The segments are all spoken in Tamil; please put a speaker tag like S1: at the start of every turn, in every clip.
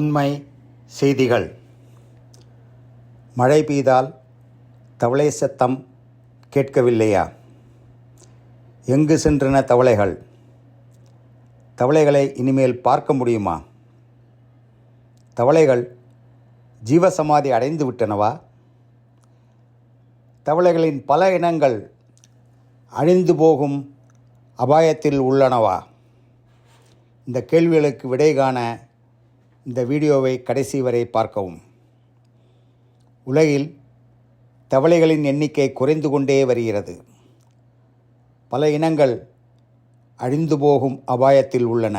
S1: உண்மை செய்திகள். மழை பெய்தால் தவளை சத்தம் கேட்கவில்லையா? எங்கு சென்றன தவளைகள்? தவளைகளை இனிமேல் பார்க்க முடியுமா? தவளைகள் ஜீவசமாதி அடைந்து விட்டனவா? தவளைகளின் பல இனங்கள் அழிந்து போகும் அபாயத்தில் உள்ளனவா? இந்த கேள்விகளுக்கு விடை காண இந்த வீடியோவை கடைசி வரை பார்க்கவும். உலகில் தவளைகளின் எண்ணிக்கை குறைந்து கொண்டே வருகிறது. பல இனங்கள் அழிந்து போகும் அபாயத்தில் உள்ளன.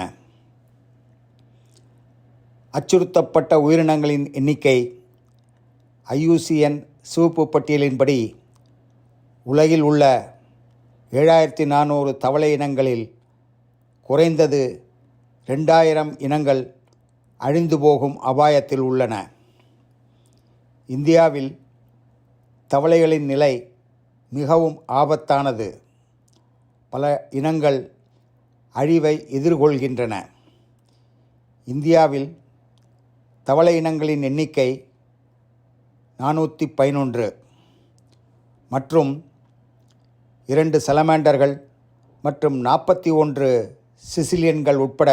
S1: அச்சுறுத்தப்பட்ட உயிரினங்களின் எண்ணிக்கை ஐயூசிஎன் சிவப்பு பட்டியலின்படி உலகில் உள்ள ஏழாயிரத்தி நானூறு தவளை இனங்களில் குறைந்தது ரெண்டாயிரம் இனங்கள் அழிந்து போகும் அபாயத்தில் உள்ளன. இந்தியாவில் தவளைகளின் நிலை மிகவும் ஆபத்தானது. பல இனங்கள் அழிவை எதிர்கொள்கின்றன. இந்தியாவில் தவளை இனங்களின் எண்ணிக்கை நானூற்றி பதினொன்று. மற்றும் இரண்டு செலமேண்டர்கள் மற்றும் நாற்பத்தி ஒன்று சிசிலியன்கள் உட்பட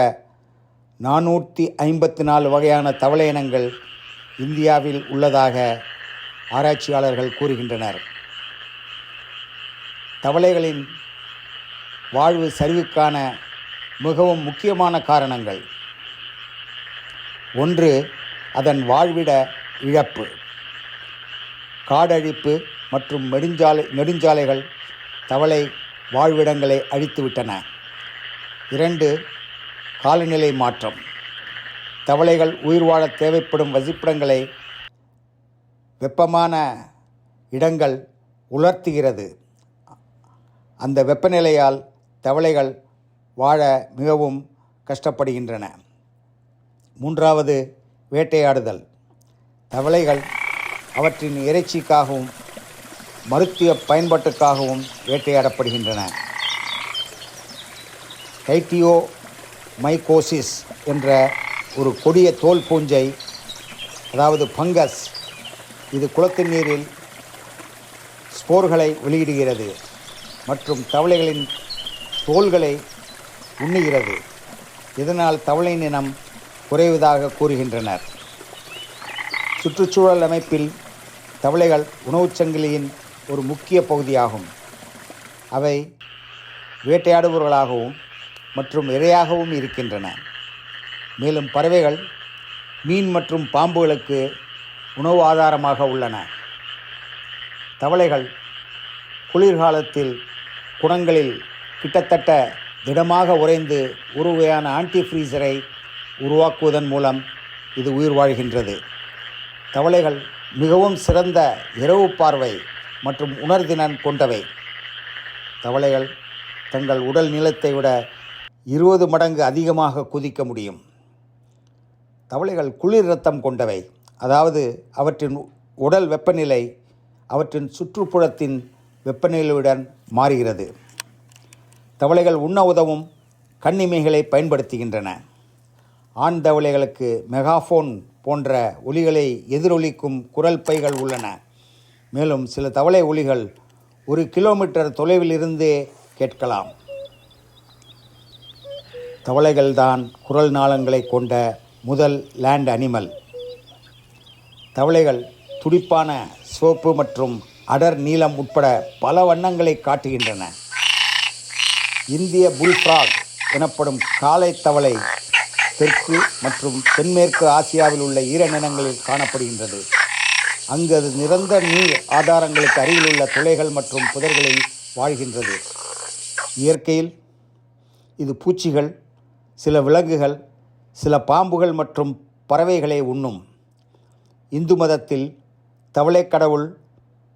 S1: நானூற்றி ஐம்பத்தி நாலு வகையான தவளை இனங்கள் இந்தியாவில் உள்ளதாக ஆராய்ச்சியாளர்கள் கூறுகின்றனர். தவளைகளின் வாழ்வு சரிவுக்கான மிகவும் முக்கியமான காரணங்கள். ஒன்று அதன் வாழ்விட இழப்பு. காடழிப்பு மற்றும் நெடுஞ்சாலை நெடுஞ்சாலைகள் தவளை வாழ்விடங்களை அழித்துவிட்டன. இரண்டு காலநிலை மாற்றம். தவளைகள் உயிர் வாழ தேவைப்படும் வசிப்பிடங்களை வெப்பமான இடங்கள் உலர்த்துகிறது. அந்த வெப்பநிலையால் தவளைகள் வாழ மிகவும் கஷ்டப்படுகின்றன. மூன்றாவது வேட்டையாடுதல். தவளைகள் அவற்றின் இறைச்சிக்காகவும் மருத்துவ பயன்பாட்டுக்காகவும் வேட்டையாடப்படுகின்றன. டைட்டியோ மைகோசிஸ் என்ற ஒரு கொடிய தோல் பூஞ்சை அதாவது ஃபங்கஸ் இது குளத்து நீரில் ஸ்போர்களை வெளியிடுகிறது மற்றும் தவளைகளின் தோள்களை உண்ணுகிறது. இதனால் தவளை இனம் குறைவதாக கூறுகின்றனர். சுற்றுச்சூழல் அமைப்பில் தவளைகள் உணவுச் சங்கிலியின் ஒரு முக்கிய பகுதியாகும். அவை வேட்டையாடுபவர்களாகவும் மற்றும் இரையாகவும் இருக்கின்றன. மேலும் பறவைகள் மீன் மற்றும் பாம்புகளுக்கு உணவு ஆதாரமாக உள்ளன. தவளைகள் குளிர்காலத்தில் குணங்களில் கிட்டத்தட்ட திடமாக உறைந்து ஒரு வகையான ஆன்டிஃப்ரீசரை உருவாக்குவதன் மூலம் இது உயிர் வாழ்கின்றது. தவளைகள் மிகவும் சிறந்த இரவு பார்வை மற்றும் உணர்திறன் கொண்டவை. தவளைகள் தங்கள் உடல் நீளத்தை விட இருபது மடங்கு அதிகமாக குதிக்க முடியும். தவளைகள் குளிர் ரத்தம் கொண்டவை. அதாவது அவற்றின் உடல் வெப்பநிலை அவற்றின் சுற்றுப்புறத்தின் வெப்பநிலையுடன் மாறுகிறது. தவளைகள் உண்ண உதவும் கண்ணிமைகளை பயன்படுத்துகின்றன. ஆண் தவளைகளுக்கு மெகாஃபோன் போன்ற ஒலிகளை எதிரொலிக்கும் குரல் பைகள் உள்ளன. மேலும் சில தவளை ஒலிகள் ஒரு கிலோமீட்டர் தொலைவிலிருந்தே கேட்கலாம். தவளைகள்தான் குரல் நாளங்களை கொண்ட முதல் லேண்ட் அனிமல் தவளைகள் துடிப்பான சிவப்பு மற்றும் அடர் நீளம் உட்பட பல வண்ணங்களை காட்டுகின்றன. இந்திய புல்ஃப்ராக் எனப்படும் காலை தவளை தெற்கு மற்றும் தென்மேற்கு ஆசியாவில் உள்ள ஈரநிலங்களில் காணப்படுகின்றது. அங்கு அது நிரந்தர நீர் ஆதாரங்களுக்கு அருகில் உள்ள துளைகள் மற்றும் புதர்களில் வாழ்கின்றது. இயற்கையில் இது பூச்சிகள் சில விலங்குகள் சில பாம்புகள் மற்றும் பறவைகளை உண்ணும். இந்து மதத்தில் தவளை கடவுள்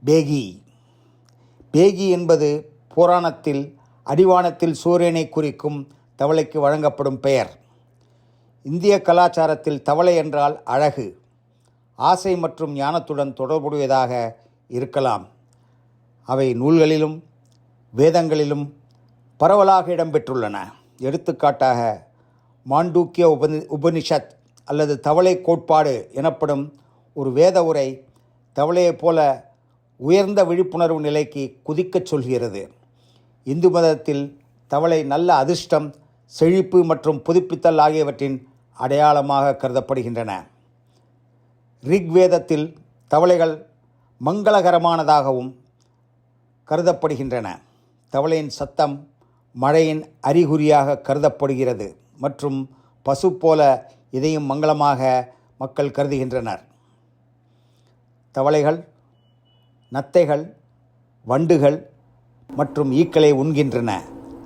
S1: பேகி. பேகி என்பது புராணத்தில் அடிவானத்தில் சூரியனை குறிக்கும் தவளைக்கு வழங்கப்படும் பெயர். இந்திய கலாச்சாரத்தில் தவளை என்றால் அழகு ஆசை மற்றும் ஞானத்துடன் தொடர்புடையதாக இருக்கலாம். அவை நூல்களிலும் வேதங்களிலும் பரவலாக இடம்பெற்றுள்ளன. எடுத்துக்காட்டாக மாண்டூக்கிய உபனி உபனிஷத் அல்லது தவளை கோட்பாடு எனப்படும் ஒரு வேத உரை தவளையைப் போல உயர்ந்த விழிப்புணர்வு நிலைக்கு குதிக்கச் சொல்கிறது. இந்து மதத்தில் தவளை நல்ல அதிர்ஷ்டம் செழிப்பு மற்றும் புதுப்பித்தல் ஆகியவற்றின் அடையாளமாக கருதப்படுகின்றன. ரிக்வேதத்தில் தவளைகள் மங்களகரமானதாகவும் கருதப்படுகின்றன. தவளையின் சத்தம் மழையின் அறிகுறியாக கருதப்படுகிறது. மற்றும் பசு போல இதையும் மங்களமாக மக்கள் கருதுகின்றனர். தவளைகள் நத்தைகள் வண்டுகள் மற்றும் ஈக்களை உண்கின்றன.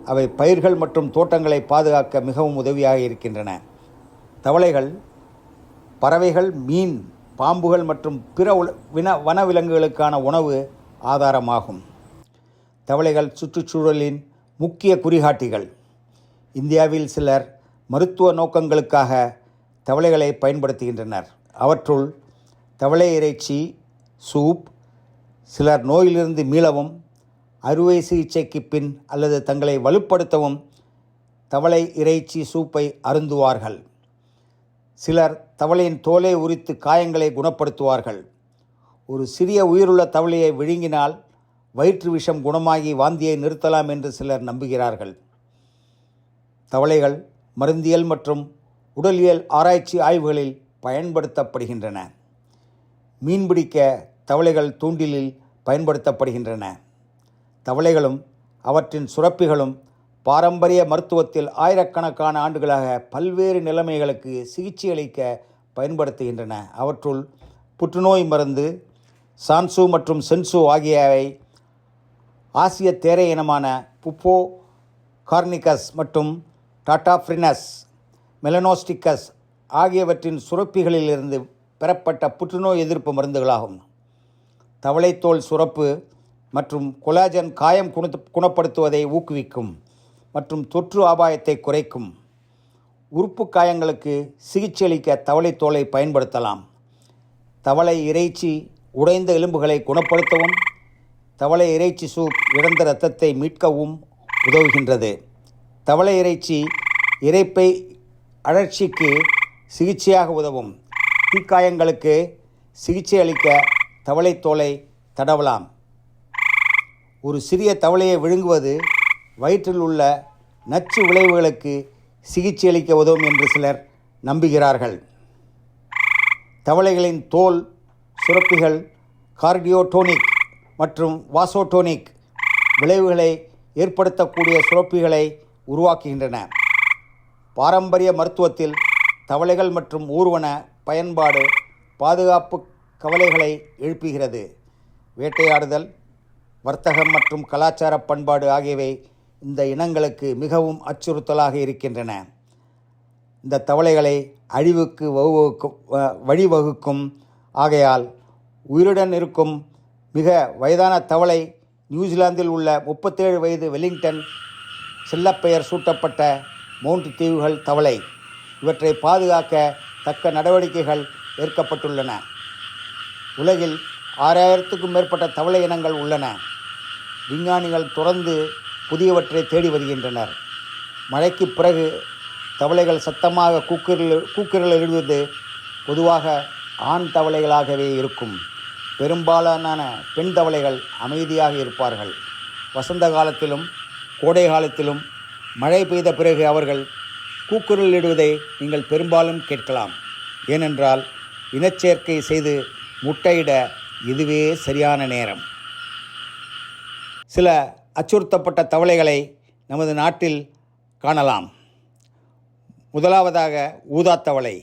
S1: அவை பயிர்கள் மற்றும் தோட்டங்களை பாதுகாக்க மிகவும் உதவியாக இருக்கின்றன. தவளைகள் பறவைகள் மீன் பாம்புகள் மற்றும் பிற உல வின வனவிலங்குகளுக்கான உணவு ஆதாரமாகும். தவளைகள் சுற்றுச்சூழலின் முக்கிய குறிகாட்டிகள். இந்தியாவில் சிலர் மருத்துவ நோக்கங்களுக்காக தவளைகளை பயன்படுத்துகின்றனர். அவற்றுள் தவளை இறைச்சி சூப் சிலர் நோயிலிருந்து மீளவும் அறுவை சிகிச்சைக்கு பின் அல்லது தங்களை வலுப்படுத்தவும் தவளை இறைச்சி சூப்பை அருந்துவார்கள். சிலர் தவளையின் தோலை உரித்து காயங்களை குணப்படுத்துவார்கள். ஒரு சிறிய உயிருள்ள தவளையை விழுங்கினால் வயிற்று விஷம் குணமாகி வாந்தியை நிறுத்தலாம் என்று சிலர் நம்புகிறார்கள். தவளைகள் மருந்தியல் மற்றும் உடலியல் ஆராய்ச்சி ஆய்வுகளில் பயன்படுத்தப்படுகின்றன. மீன்பிடிக்க தவளைகள் தூண்டிலில் பயன்படுத்தப்படுகின்றன. தவளைகளும் அவற்றின் சுரப்பிகளும் பாரம்பரிய மருத்துவத்தில் ஆயிரக்கணக்கான ஆண்டுகளாக பல்வேறு நிலைமைகளுக்கு சிகிச்சை அளிக்க பயன்படுத்துகின்றன. அவற்றுள் புற்றுநோய் மருந்து சான்சு மற்றும் சென்சு ஆகியவை ஆசிய தேரை இனமான புப்போ கார்னிகஸ் மற்றும் டாட்டாஃப்ரினஸ் மெலனோஸ்டிக்கஸ் ஆகியவற்றின் சுரப்பிகளிலிருந்து பெறப்பட்ட புற்றுநோய் எதிர்ப்பு மருந்துகளாகும். தவளைத்தோல் சுரப்பு மற்றும் கொலாஜன் காயம் குண குணப்படுத்துவதை ஊக்குவிக்கும் மற்றும் தொற்று ஆபாயத்தை குறைக்கும். உறுப்பு காயங்களுக்கு சிகிச்சையளிக்க தவளைத்தோலை பயன்படுத்தலாம். தவளை இறைச்சி உடைந்த எலும்புகளை குணப்படுத்தவும் தவளை இறைச்சி சூப் இழந்த இரத்தத்தை மீட்கவும் உதவுகின்றது. தவளை இறைச்சி இறைப்பை அழற்சிக்கு சிகிச்சையாக உதவும். தீக்காயங்களுக்கு சிகிச்சை அளிக்க தவளைத்தோலை தடவலாம். ஒரு சிறிய தவளையை விழுங்குவது வயிற்றில் உள்ள நச்சு விளைவுகளுக்கு சிகிச்சை அளிக்க உதவும் என்று சிலர் நம்புகிறார்கள். தவளைகளின் தோல் சுரப்பிகள் கார்டியோடோனிக் மற்றும் வாசோடோனிக் விளைவுகளை ஏற்படுத்தக்கூடிய சுரப்பிகளை உருவாக்குகின்றன. பாரம்பரிய மருத்துவத்தில் தவளைகள் மற்றும் ஊர்வன பயன்பாடு பாதுகாப்பு கவலைகளை எழுப்புகிறது. வேட்டையாடுதல் வர்த்தகம் மற்றும் கலாச்சார பண்பாடு ஆகியவை இந்த இனங்களுக்கு மிகவும் அச்சுறுத்தலாக இருக்கின்றன. இந்த தவளைகளை அழிவுக்கு வகுக்கும் வழிவகுக்கும் ஆகையால் உயிருடன் இருக்கும் மிக வயதான தவளை நியூசிலாந்தில் உள்ள முப்பத்தேழு வயது வெலிங்டன் செல்லப்பெயர் சூட்டப்பட்ட மூன்று தீவுகள் தவளை. இவற்றை பாதுகாக்க தக்க நடவடிக்கைகள் ஏற்கப்பட்டுள்ளன உலகில் ஆறாயிரத்துக்கும் மேற்பட்ட தவளை இனங்கள் உள்ளன. விஞ்ஞானிகள் தொடர்ந்து புதியவற்றை தேடி வருகின்றனர். மழைக்கு பிறகு தவளைகள் சத்தமாக கூக்குரல் கூக்குரல் இடுவது பொதுவாக ஆண் தவளைகளாகவே இருக்கும். பெரும்பாலான பெண் தவளைகள் அமைதியாக இருப்பார்கள். வசந்த காலத்திலும் கோடை காலத்திலும் மழை பெய்த பிறகு அவர்கள் கூக்குரல் இடுவதை நீங்கள் பெரும்பாலும் கேட்கலாம். ஏனென்றால் இனச்சேர்க்கை செய்து முட்டையிட இதுவே சரியான நேரம். சில அச்சுறுத்தப்பட்ட தவளைகளை நமது நாட்டில் காணலாம். முதலாவதாக ஊதாத்தவளை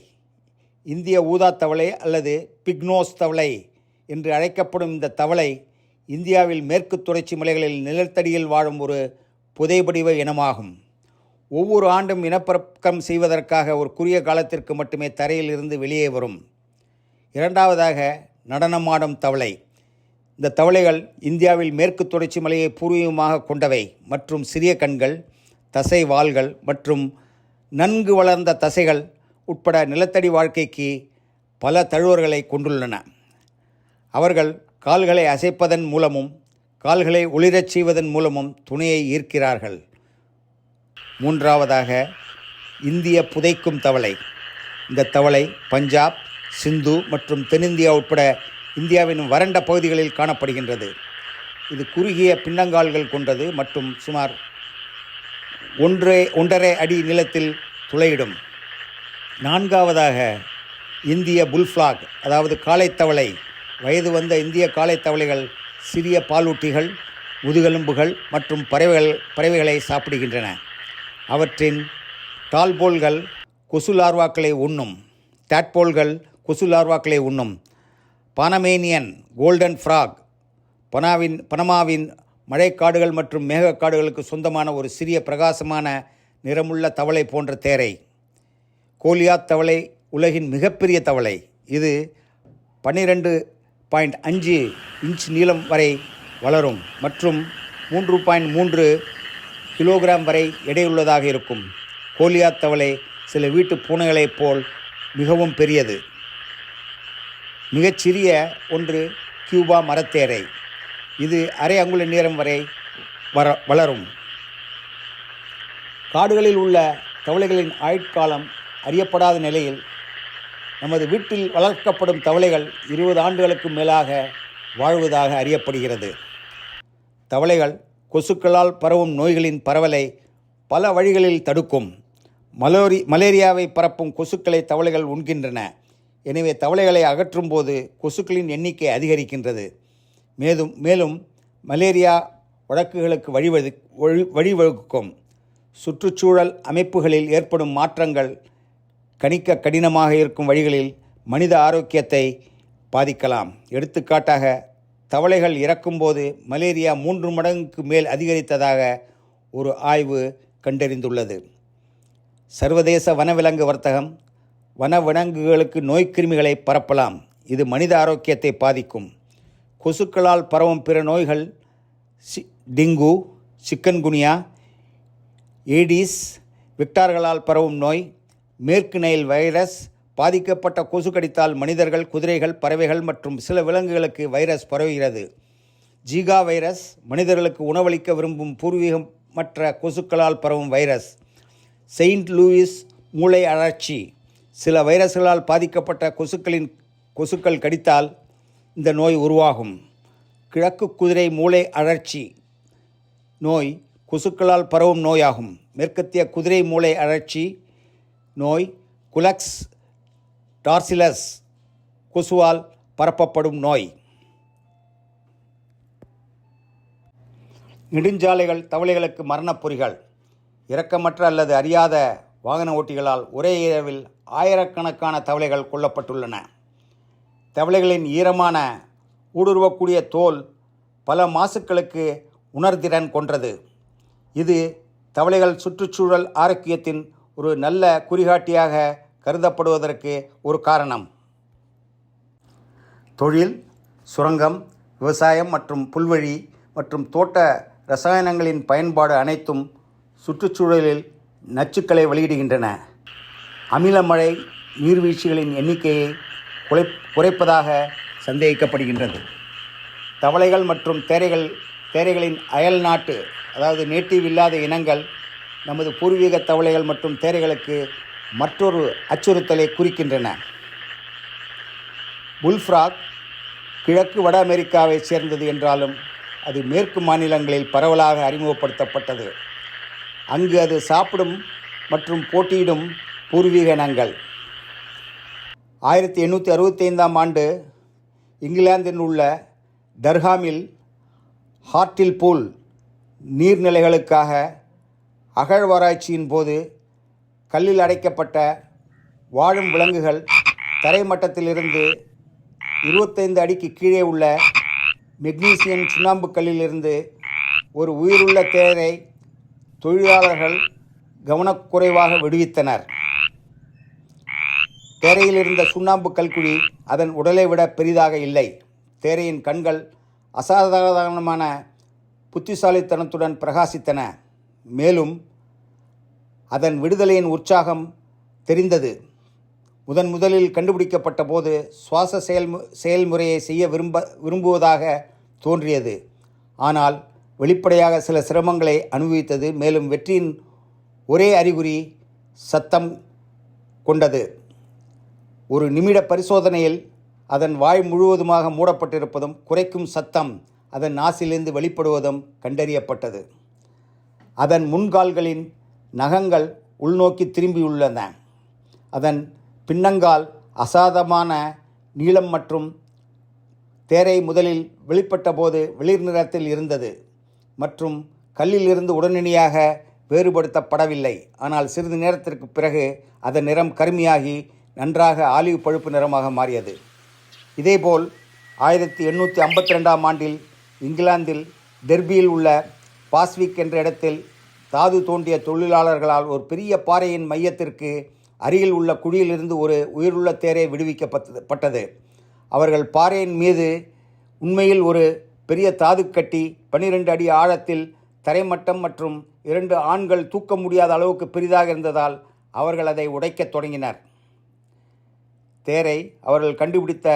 S1: இந்திய ஊதாத்தவளை அல்லது பிக்னோஸ் தவளை என்று அழைக்கப்படும் இந்த தவளை இந்தியாவில் மேற்கு தொடர்ச்சி மலைகளில் நிலத்தடியில் வாழும் ஒரு புதைபடிவ இனமாகும். ஒவ்வொரு ஆண்டும் இனப்பெருக்கம் செய்வதற்காக ஒரு குறுகிய காலத்திற்கு மட்டுமே தரையில் இருந்து வெளியே வரும். இரண்டாவதாக நடனமாடும் தவளை. இந்த தவளைகள் இந்தியாவில் மேற்கு தொடர்ச்சி மலையை பூர்வீகமாக கொண்டவை மற்றும் சிறிய கண்கள் தசை வாள்கள் மற்றும் நன்கு வளர்ந்த தசைகள் உட்பட நிலத்தடி வாழ்க்கைக்கு பல தழுவர்களை கொண்டுள்ளன. அவர்கள் கால்களை அசைப்பதன் மூலமும் கால்களை ஒளிரச் செய்வதன் மூலமும் துணையை ஈர்க்கிறார்கள். மூன்றாவதாக இந்திய புதைக்கும் தவளை. இந்த தவளை பஞ்சாப் சிந்து மற்றும் தென்னிந்தியா உட்பட இந்தியாவின் வறண்ட பகுதிகளில் காணப்படுகின்றது. இது குறுகிய பின்னங்கால்கள் கொண்டது மற்றும் சுமார் ஒன்றே ஒன்றரை அடி நிலத்தில் துளையிடும். நான்காவதாக இந்திய புல்ஃப்ளாக் அதாவது காளைத்தவளை. வயது வந்த இந்திய காளைத்தவளைகள் சிறிய பாலூட்டிகள் முதுகெலும்புகள் மற்றும் பறவைகள் பறவைகளை சாப்பிடுகின்றன. அவற்றின் டால்போல்கள் கொசு லார்வாக்களை உண்ணும். டாட்போல்கள் கொசு லார்வாக்களை உண்ணும். பனமேனியன் கோல்டன் ஃப்ராக் பனாவின் பனமாவின் மழைக்காடுகள் மற்றும் மேகக்காடுகளுக்கு சொந்தமான ஒரு சிறிய பிரகாசமான நிறமுள்ள தவளை போன்ற தேரை. கோலியாத் தவளை உலகின் மிகப்பெரிய தவளை. இது பன்னிரெண்டு பாயிண்ட் அஞ்சு இன்ச் நீளம் வரை வளரும் மற்றும் மூன்று பாயிண்ட் மூன்று கிலோகிராம் வரை எடையுள்ளதாக இருக்கும். கோலியாத் தவளை சில வீட்டு பூனைகளைப் போல் மிகவும் பெரியது. மிகச்சிறிய ஒன்று கியூபா மரத்தேரை. இது அரை அங்குல நீளம் வரை வர வளரும். காடுகளில் உள்ள தவளைகளின் ஆயுட்காலம் அறியப்படாத நிலையில் நமது வீட்டில் வளர்க்கப்படும் தவளைகள் இருபது ஆண்டுகளுக்கு மேலாக வாழ்வதாக அறியப்படுகிறது. தவளைகள் கொசுக்களால் பரவும் நோய்களின் பரவலை பல வழிகளில் தடுக்கும். மலோரி மலேரியாவை பரப்பும் கொசுக்களை தவளைகள் உண்கின்றன. எனவே தவளைகளை அகற்றும் போது கொசுக்களின் எண்ணிக்கை அதிகரிக்கின்றது. மேலும் மேலும் மலேரியா வழக்குகளுக்கு வழிவகு வழி வழிவகுக்கும். சுற்றுச்சூழல் அமைப்புகளில் ஏற்படும் மாற்றங்கள் கணிக்க கடினமாக இருக்கும் வழிகளில் மனித ஆரோக்கியத்தை பாதிக்கலாம். எடுத்துக்காட்டாக தவளைகள் இறக்கும்போது மலேரியா மூன்று மடங்குக்கு மேல் அதிகரித்ததாக ஒரு ஆய்வு கண்டறிந்துள்ளது. சர்வதேச வனவிலங்கு வர்த்தகம் வனவிலங்குகளுக்கு நோய்க்கிருமிகளை பரப்பலாம். இது மனித ஆரோக்கியத்தை பாதிக்கும். கொசுக்களால் பரவும் பிற நோய்கள் சி டெங்கு சிக்கன்குனியா ஏடிஸ் விக்டார்களால் பரவும் நோய் மேற்கு நைல் வைரஸ் பாதிக்கப்பட்ட கொசு கடித்தால் மனிதர்கள் குதிரைகள் பறவைகள் மற்றும் சில விலங்குகளுக்கு வைரஸ் பரவுகிறது. ஜீகா வைரஸ் மனிதர்களுக்கு உணவளிக்க விரும்பும் பூர்வீகமற்ற கொசுக்களால் பரவும் வைரஸ். செயின்ட் லூயிஸ் மூளை அழற்சி. சில வைரஸ்களால் பாதிக்கப்பட்ட கொசுக்களின் கொசுக்கள் கடித்தால் இந்த நோய் உருவாகும். கிழக்கு குதிரை மூளை அழற்சி. நோய் கொசுக்களால் பரவும் நோயாகும். மேற்கத்திய குதிரை மூளை அழற்சி நோய் குலக்ஸ் டார்சிலஸ் கொசுவால் பரப்பப்படும் நோய். நெடுஞ்சாலைகள் தவளைகளுக்கு மரணப்பொறிகள். இரக்கமற்ற அல்லது அறியாத வாகன ஓட்டிகளால் ஒரே இரவில் ஆயிரக்கணக்கான தவளைகள் கொல்லப்பட்டுள்ளன. தவளைகளின் ஈரமான ஊடுருவக்கூடிய தோல் பல மாசுக்களுக்கு உணர்திறன் கொன்றது இது தவளைகள் சுற்றுச்சூழல் ஆரோக்கியத்தின் ஒரு நல்ல குறிகாட்டியாக கருதப்படுவதற்கு ஒரு காரணம். தொழில் சுரங்கம் விவசாயம் மற்றும் புல்வெளி மற்றும் தோட்ட ரசாயனங்களின் பயன்பாடு அனைத்தும் சுற்றுச்சூழலில் நச்சுக்களை வெளியிடுகின்றன. அமிலமழை நீர்வீழ்ச்சிகளின் எண்ணிக்கையை குறை குறைப்பதாக சந்தேகிக்கப்படுகின்றது. தவளைகள் மற்றும் தேரைகள் தேரைகளின் அயல் நாட்டு அதாவது நேட்டிவ் இல்லாத இனங்கள் நமது பூர்வீக தவளைகள் மற்றும் தேரைகளுக்கு மற்றொரு அச்சுறுத்தலை குறிக்கின்றன. புல்ஃப்ராக் கிழக்கு வட அமெரிக்காவை சேர்ந்தது என்றாலும் அது மேற்கு மாநிலங்களில் பரவலாக அறிமுகப்படுத்தப்பட்டது. அங்கு அது சாப்பிடும் மற்றும் போட்டியிடும் பூர்வீக இனங்கள். ஆயிரத்தி எண்ணூற்றி அறுபத்தைந்தாம் ஆண்டு இங்கிலாந்தில் உள்ள டர்ஹாமில் ஹார்ட்டில் பூல் நீர்நிலைகளுக்காக அகழ்வாராய்ச்சியின் போது கல்லில் அடைக்கப்பட்ட வாழும் விலங்குகள் தரைமட்டத்திலிருந்து இருபத்தைந்து அடிக்கு கீழே உள்ள மெக்னீசியம் சுண்ணாம்பு கல்லிலிருந்து ஒரு உயிருள்ள தேரை தொழிலாளர்கள் கவனக்குறைவாக விடுவித்தனர். தேரையில் இருந்த சுண்ணாம்பு கல்குழி அதன் உடலை விட பெரிதாக இல்லை. தேரையின் கண்கள் அசாதாரணமான புத்திசாலித்தனத்துடன் பிரகாசித்தன. மேலும் அதன் விடுதலையின் உற்சாகம் தெரிந்தது. முதன் முதலில் கண்டுபிடிக்கப்பட்ட போது சுவாச செயல்மு செயல்முறையை செய்ய விரும்ப விரும்புவதாக தோன்றியது. ஆனால் வெளிப்படையாக சில சிரமங்களை அனுபவித்தது. மேலும் வெற்றியின் ஒரே அறிகுறி சத்தம் கொண்டது. ஒரு நிமிட பரிசோதனையில் அதன் வாய் முழுவதுமாக மூடப்பட்டிருப்பதும் குறைக்கும் சத்தம் அதன் நாசிலிருந்து வெளிப்படுவதும் கண்டறியப்பட்டது. அதன் முன்கால்களின் நகங்கள் உள்நோக்கி திரும்பியுள்ளன. அதன் பின்னங்கால் அசாதமான நீளம் மற்றும் தேரை முதலில் வெளிப்பட்டபோது வெளிர் நிறத்தில் இருந்தது மற்றும் கல்லிலிருந்து உடனடியாக வேறுபடுத்தப்படவில்லை. ஆனால் சிறிது நேரத்திற்கு பிறகு அதன் நிறம் கருமையாகி நன்றாக ஆலிவ் பழுப்பு நிறமாக மாறியது. இதேபோல் ஆயிரத்தி எண்ணூற்றி ஐம்பத்தி ரெண்டாம் ஆண்டில் இங்கிலாந்தில் டெர்பியில் உள்ள பாஸ்விக் என்ற இடத்தில் தாது தோண்டிய தொழிலாளர்களால் ஒரு பெரிய பாறையின் மையத்திற்கு அருகில் உள்ள குழியிலிருந்து ஒரு உயிருள்ள தேரை விடுவிக்கப்பட்டது பட்டது. அவர்கள் பாறையின் மீது உண்மையில் ஒரு பெரிய தாது கட்டி பன்னிரண்டு அடி ஆழத்தில் தரைமட்டம் மற்றும் இரண்டு ஆண்கள் தூக்க முடியாத அளவுக்கு பெரிதாக இருந்ததால் அவர்கள் அதை உடைக்கத் தொடங்கினர். தேரை அவர்கள் கண்டுபிடித்த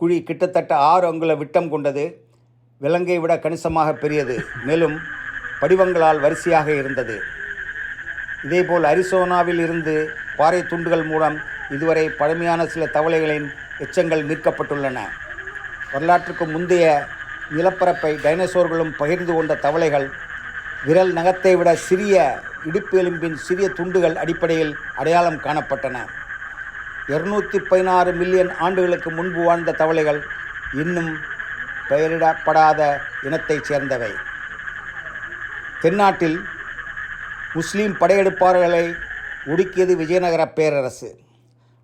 S1: குழி கிட்டத்தட்ட ஆறு அங்குல விட்டம் கொண்டது. விலங்கை விட கணிசமாக பெரியது. மேலும் படிவங்களால் வரிசையாக இருந்தது. இதேபோல் அரிசோனாவில் இருந்து பாறை துண்டுகள் மூலம் இதுவரை பழமையான சில தவளைகளின் எச்சங்கள் மீட்கப்பட்டுள்ளன வரலாற்றுக்கு முந்தைய நிலப்பரப்பை டைனோசோர்களும் பகிர்ந்து கொண்ட தவளைகள் விரல் நகத்தை விட சிறிய இடுப்பு எலும்பின் சிறிய துண்டுகள் அடிப்படையில் அடையாளம் காணப்பட்டன. இருநூற்றி பதினாறு மில்லியன் ஆண்டுகளுக்கு முன்பு வாழ்ந்த தவளைகள் இன்னும் பெயரிடப்படாத இனத்தைச் சேர்ந்தவை. தென்னாட்டில் முஸ்லீம் படையெடுப்பாளர்களை ஒடுக்கியது விஜயநகர பேரரசு.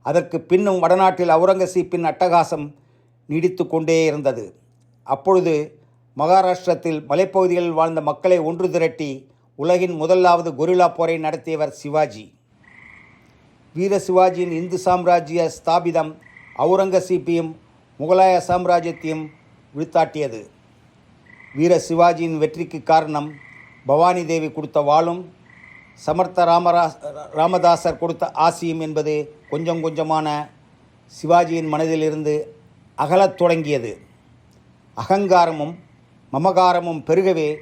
S1: அதற்கு பின்னும் வடநாட்டில் அவுரங்கசீப்பின் அட்டகாசம் நீடித்து கொண்டே இருந்தது. அப்பொழுது மகாராஷ்டிரத்தில் மலைப்பகுதிகளில் வாழ்ந்த மக்களை ஒன்று திரட்டி உலகின் முதலாவது கொரில்லா போரை நடத்தியவர் சிவாஜி. வீர சிவாஜியின் இந்து சாம்ராஜ்ய ஸ்தாபிதம் அவுரங்கசீப்பையும் முகலாய சாம்ராஜ்யத்தையும் விழுத்தாட்டியது. வீர சிவாஜியின் வெற்றிக்கு காரணம் பவானி தேவி கொடுத்த வாளும் சமர்த்த ராமரா ராமதாசர் கொடுத்த ஆசியும் என்பது கொஞ்சம் கொஞ்சமான சிவாஜியின் மனதிலிருந்து அகலத் தொடங்கியது. அகங்காரமும் மமகாரமும் பெருகவே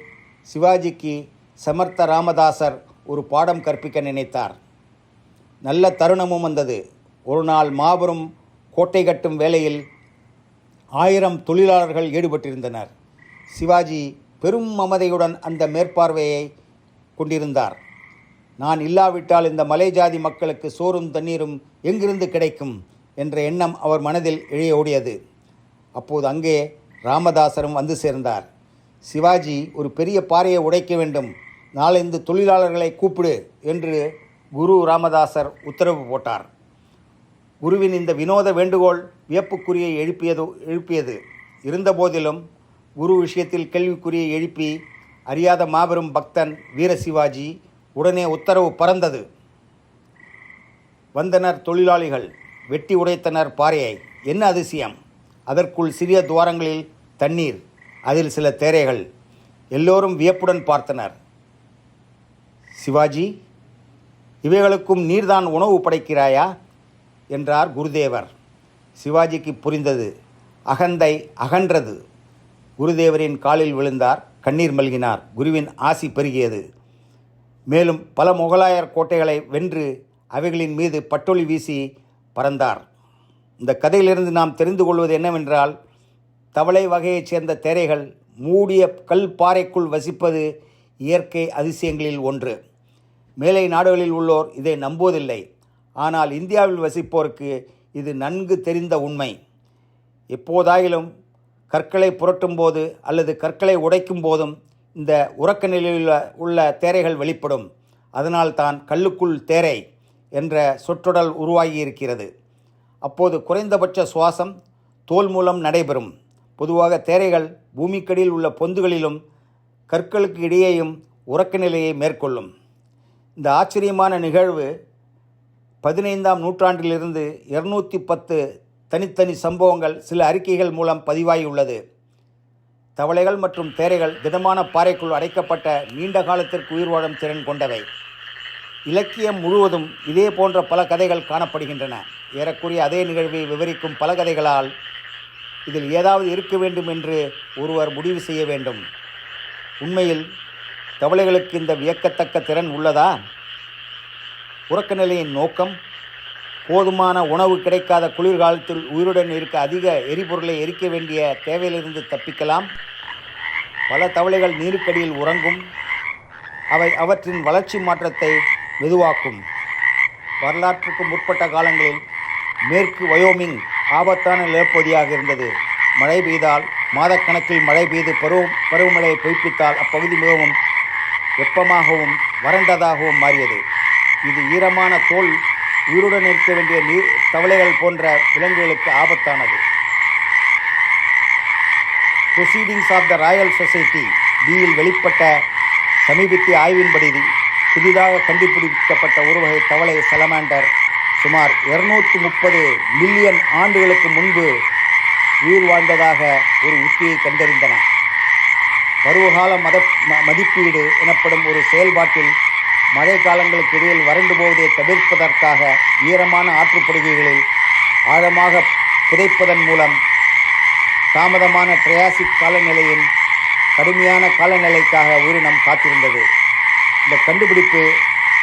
S1: சிவாஜிக்கு சமர்த்த ராமதாசர் ஒரு பாடம் கற்பிக்க நினைத்தார். நல்ல தருணமும் வந்தது. ஒரு நாள் மாபெரும் கோட்டை கட்டும் வேலையில் ஆயிரம் தொழிலாளர்கள் ஈடுபட்டிருந்தனர். சிவாஜி பெரும் மமதையுடன் அந்த மேற்பார்வையை கொண்டிருந்தார். நான் இல்லாவிட்டால் இந்த மலை ஜாதி மக்களுக்கு சோறும் தண்ணீரும் எங்கிருந்து கிடைக்கும்? என்ற எண்ணம் அவர் மனதில் இழைய ஓடியது. அப்போது அங்கே ராமதாசரும் வந்து சேர்ந்தார். சிவாஜி ஒரு பெரிய பாறையை உடைக்க வேண்டும். நாளைந்து தொழிலாளர்களை கூப்பிடு என்று குரு ராமதாசர் உத்தரவு போட்டார். குருவின் இந்த வினோத வேண்டுகோள் வியப்புக்குறியை எழுப்பியது எழுப்பியது. இருந்தபோதிலும் குரு விஷயத்தில் கேள்விக்குறியை எழுப்பி அறியாத மாபெரும் பக்தன் வீர சிவாஜி உடனே உத்தரவு பறந்தது. வந்தனர் தொழிலாளிகள் வெட்டி உடைத்தனர் பாறையை. என்ன அதிசயம்? அதற்குள் சிறிய துவாரங்களில் தண்ணீர் அதில் சில தேரைகள். எல்லோரும் வியப்புடன் பார்த்தனர். சிவாஜி இவைகளுக்கும் நீர்தான் உணவு படைக்கிறாயா? என்றார் குருதேவர். சிவாஜிக்கு புரிந்தது. அகந்தை அகன்றது. குருதேவரின் காலில் விழுந்தார் கண்ணீர் மல்கினார் குருவின் ஆசி பெருகியது. மேலும் பல முகலாயர் கோட்டைகளை வென்று அவைகளின் மீது பட்டொளி வீசி பறந்தார். இந்த கதையிலிருந்து நாம் தெரிந்து கொள்வது என்னவென்றால் தவளை வகையைச் சேர்ந்த தேரைகள் மூடிய கல் பாறைக்குள் வசிப்பது இயற்கை அதிசயங்களில் ஒன்று. மேலை நாடுகளில் உள்ளோர் இதை நம்புவதில்லை. ஆனால் இந்தியாவில் வசிப்போருக்கு இது நன்கு தெரிந்த உண்மை. எப்போதாயிலும் கற்களை புரட்டும் போது அல்லது கற்களை உடைக்கும் போதும் இந்த உறக்க நிலையில் உள்ள தேரைகள் வெளிப்படும். அதனால் தான் கல்லுக்குள் தேரை என்ற சொற்றொடல் உருவாகி இருக்கிறது அப்போது குறைந்தபட்ச சுவாசம் தோல் மூலம் நடைபெறும். பொதுவாக தேரைகள் பூமிக்கடியில் உள்ள பொந்துகளிலும் கற்களுக்கு இடையேயும் உறக்க நிலையை மேற்கொள்ளும். இந்த ஆச்சரியமான நிகழ்வு பதினைந்தாம் நூற்றாண்டிலிருந்து இருநூற்றி பத்து தனித்தனி சம்பவங்கள் சில அறிக்கைகள் மூலம் பதிவாகியுள்ளது தவளைகள் மற்றும் தேரைகள் திடமான பாறைக்குள் அடைக்கப்பட்ட நீண்ட காலத்திற்கு உயிர் வாழும் திறன் கொண்டவை. இலக்கியம் முழுவதும் இதே போன்ற பல கதைகள் காணப்படுகின்றன. ஏறக்குறைய அதே நிகழ்வை விவரிக்கும் பல கதைகளால் இதில் ஏதாவது இருக்க வேண்டும் என்று ஒருவர் முடிவு செய்ய வேண்டும். உண்மையில் தவளைகளுக்கு இந்த வியக்கத்தக்க திறன் உள்ளதா? உறக்க நிலையின் நோக்கம்? போதுமான உணவு கிடைக்காத குளிர்காலத்தில் உயிருடன் இருக்க அதிக எரிபொருளை எரிக்க வேண்டிய தேவையிலிருந்து தப்பிக்கலாம். பல தவளைகள் நீருக்கடியில் உறங்கும். அவை அவற்றின் வளர்ச்சி மாற்றத்தை மெதுவாக்கும். வரலாற்றுக்கு முற்பட்ட காலங்களில் மேற்கு வயோமிங் ஆபத்தான நிலப்பகுதியாக இருந்தது. மழை பெய்தால் மாதக்கணக்கில் மழை பெய்து பருவ பருவமழையை பொய்ப்பித்தால் அப்பகுதி மிகவும் வெப்பமாகவும் வறண்டதாகவும் மாறியது. இது ஈரமான தோல் உயிருடன் இருக்க வேண்டிய நீர் தவளைகள் போன்ற விலங்குகளுக்கு ஆபத்தானது. Proceedings of the Royal Society பியில் வெளிப்பட்ட சமீபத்திய ஆய்வின்படி புதிதாக கண்டுபிடிக்கப்பட்ட ஒரு வகை தவளை செலமாண்டர் சுமார் இருநூற்றி முப்பது மில்லியன் ஆண்டுகளுக்கு முன்பு உயிர் வாழ்ந்ததாக ஒரு உத்தியை கண்டறிந்தன. பருவகால மத ம- மதிப்பீடு எனப்படும் ஒரு செயல்பாட்டில் மழை காலங்களுக்கு இடையில் வறண்டு போவதை தவிர்ப்பதற்காக ஈரமான ஆற்றுப்படுகைகளில் ஆழமாக புதைப்பதன் மூலம் தாமதமான ட்ரையாசிக் காலநிலையின் கடுமையான காலநிலைக்காக உயிரினம் காத்திருந்தது. இந்த கண்டுபிடிப்பு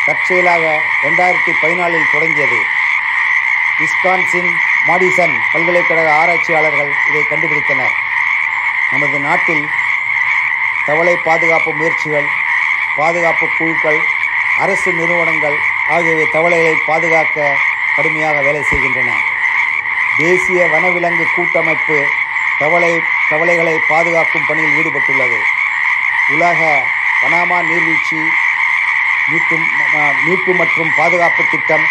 S1: தற்செயலாக ரெண்டாயிரத்தி பதினாலில் தொடங்கியது. விஸ்கான்சின் மாடிசன் பல்கலைக்கழக ஆராய்ச்சியாளர்கள் இதை கண்டுபிடித்தனர். நமது நாட்டில் தவளை பாதுகாப்பு முயற்சிகள் பாதுகாப்பு குழுக்கள் அரசு நிறுவனங்கள் ஆகியவை தவளைகளை பாதுகாக்க கடுமையாக வேலை செய்கின்றன. தேசிய வனவிலங்கு கூட்டமைப்பு தவளை தவளைகளை பாதுகாக்கும் பணியில் ஈடுபட்டுள்ளது. உலக பனாமா நீர்வீழ்ச்சி மீட்பு மீட்பு மற்றும் பாதுகாப்பு திட்டம்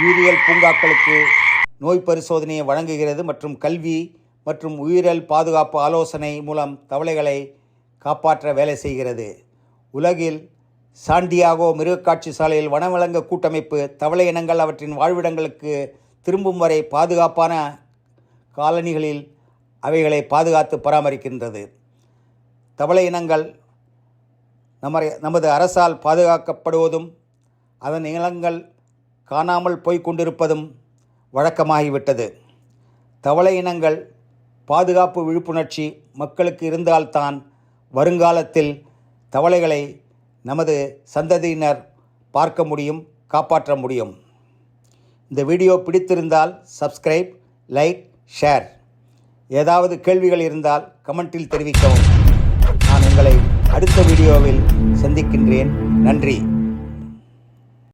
S1: உயிரியல் பூங்காக்களுக்கு நோய் பரிசோதனையை வழங்குகிறது மற்றும் கல்வி மற்றும் உயிரியல் பாதுகாப்பு ஆலோசனை மூலம் தவளைகளை காப்பாற்ற வேலை செய்கிறது. உலகில் சாண்டியாகோ மிருகக்காட்சி சாலையில் வனவிலங்கு கூட்டமைப்பு தவளை இனங்கள் அவற்றின் வாழ்விடங்களுக்கு திரும்பும் வரை பாதுகாப்பான காலனிகளில் அவைகளை பாதுகாத்து பராமரிக்கின்றது. தவளை இனங்கள் நம்ம நமது அரசால் பாதுகாக்கப்படுவதும் அதன் இனங்கள் காணாமல் போய்கொண்டிருப்பதும் வழக்கமாகிவிட்டது. தவளை இனங்கள் பாதுகாப்பு விழிப்புணர்ச்சி மக்களுக்கு இருந்தால்தான் வருங்காலத்தில் தவளைகளை நமது சந்ததியினர் பார்க்க முடியும் காப்பாற்ற முடியும். இந்த வீடியோ பிடித்திருந்தால் சப்ஸ்கிரைப் லைக் ஷேர் ஏதாவது கேள்விகள் இருந்தால் கமெண்டில் தெரிவிக்கவும். நான் உங்களை அடுத்த வீடியோவில் சந்திக்கின்றேன். நன்றி.